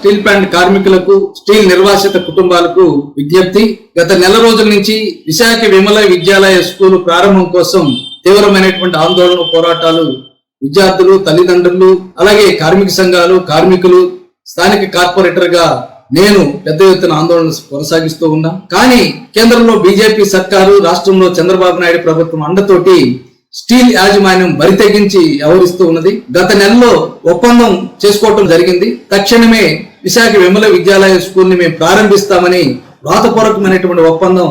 Steel plant కార్మికులకు steel నిర్వాసిత కుటుంబాలకు విజ్ఞప్తి. గత నెల రోజుల నుంచి విశాఖ విమల విద్యాలయ స్కూల్ ప్రారంభం కోసం తీవ్రమైనటువంటి ఆందోళన పోరాటాలు విద్యార్థులు తల్లిదండ్రులు అలాగే కార్మిక సంఘాలు కార్మికులు స్థానిక కార్పొరేటర్గా నేను పెద్ద ఎత్తున ఆందోళన కొనసాగిస్తూ ఉన్నా. కానీ కేంద్రంలో బీజేపీ సర్కారు రాష్ట్రంలో చంద్రబాబు నాయుడు ప్రభుత్వం అండతోటి స్టీల్ యాజమాన్యం బరి తెగించి వ్యవహరిస్తూ ఉన్నది. గత నెలలో ఒప్పందం చేసుకోవటం జరిగింది. తక్షణమే విశాఖ విమల విద్యాలయ స్కూల్ని మేము ప్రారంభిస్తామని వ్రాతపూర్వకమైనటువంటి ఒప్పందం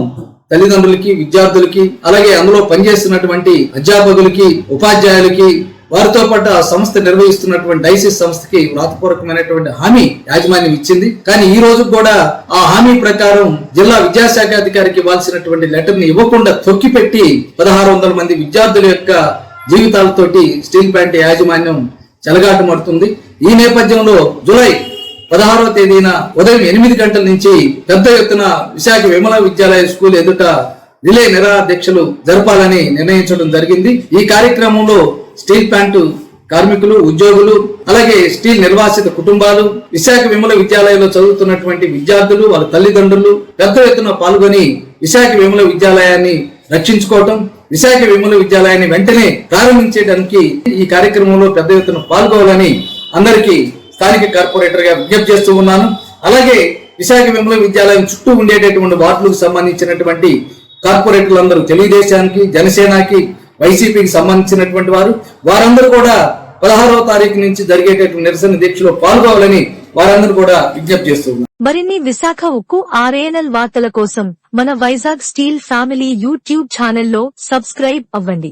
తల్లిదండ్రులకి విద్యార్థులకి అలాగే అందులో పనిచేస్తున్నటువంటి అధ్యాపకులకి ఉపాధ్యాయులకి వారితో పాటు ఆ సంస్థ నిర్వహిస్తున్నటువంటి డైసిస్ సంస్థకి వ్రాతపూర్వకమైనటువంటి హామీ యాజమాన్యం ఇచ్చింది. కానీ ఈ రోజు కూడా ఆ హామీ ప్రకారం జిల్లా విద్యాశాఖ అధికారికి ఇవ్వాల్సినటువంటి లెటర్ని ఇవ్వకుండా తొక్కిపెట్టి పదహారు వందల మంది విద్యార్థుల యొక్క జీవితాలతోటి స్టీల్ ప్లాంట్ యాజమాన్యం చెలగాటమడుతుంది. ఈ నేపథ్యంలో జూలై పదహారవ తేదీన ఉదయం ఎనిమిది గంటల నుంచి పెద్ద ఎత్తున విశాఖ విమల విద్యాలయ స్కూల్ ఎదుట రిలే నిరాధ్యక్షులు జరపాలని నిర్ణయించడం జరిగింది. ఈ కార్యక్రమంలో స్టీల్ ప్లాంట్ కార్మికులు ఉద్యోగులు అలాగే స్టీల్ నిర్వాసిత కుటుంబాలు విశాఖ విమల విద్యాలయంలో చదువుతున్నటువంటి విద్యార్థులు వాళ్ళ తల్లిదండ్రులు పెద్ద ఎత్తున పాల్గొని విశాఖ విమల విద్యాలయాన్ని రక్షించుకోవటం విశాఖ విమల విద్యాలయాన్ని వెంటనే ప్రారంభించడానికి ఈ కార్యక్రమంలో పెద్ద ఎత్తున పాల్గొవాలని అందరికీ స్థానిక కార్పొరేటర్గా విజ్ఞప్తి చేస్తూ ఉన్నాను. అలాగే విశాఖ విమల విద్యాలయం చుట్టూ ఉండేటటువంటి వార్డులకు సంబంధించినటువంటి కార్పొరేటర్లందరూ తెలుగుదేశానికి జనసేనకి వైసీపీకి సంబంధించినటువంటి వారు వారందరూ కూడా పదహారవ తారీఖు నుంచి జరిగేటటువంటి నిరసన దీక్షలో పాల్గొవాలని వారందరూ కూడా విజ్ఞప్తి చేస్తున్నారు మరిన్ని విశాఖ ఉక్కు ఆర్ఏఎన్ఎల్ వార్తల కోసం మన వైజాగ్ స్టీల్ ఫ్యామిలీ యూట్యూబ్ ఛానల్లో సబ్స్క్రైబ్ అవ్వండి.